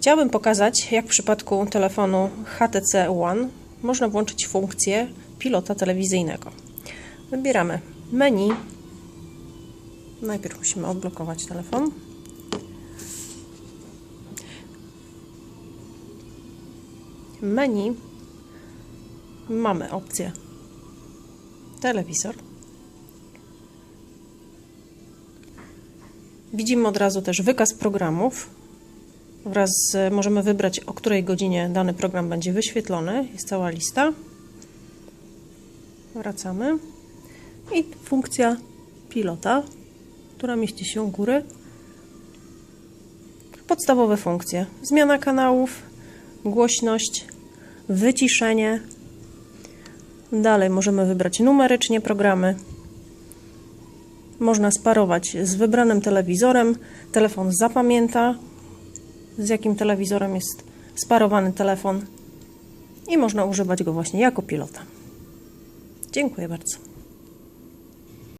Chciałabym pokazać, jak w przypadku telefonu HTC One można włączyć funkcję pilota telewizyjnego. Wybieramy menu. Najpierw musimy odblokować telefon. Menu mamy opcję telewizor. Widzimy od razu też wykaz programów. Wraz z, możemy wybrać, o której godzinie dany program będzie wyświetlony. Jest cała lista. Wracamy. I funkcja pilota, która mieści się u góry. Podstawowe funkcje: zmiana kanałów, głośność, wyciszenie. Dalej możemy wybrać numerycznie programy. Można sparować z wybranym telewizorem. Telefon zapamięta, z jakim telewizorem jest sparowany telefon i można używać go właśnie jako pilota. Dziękuję bardzo.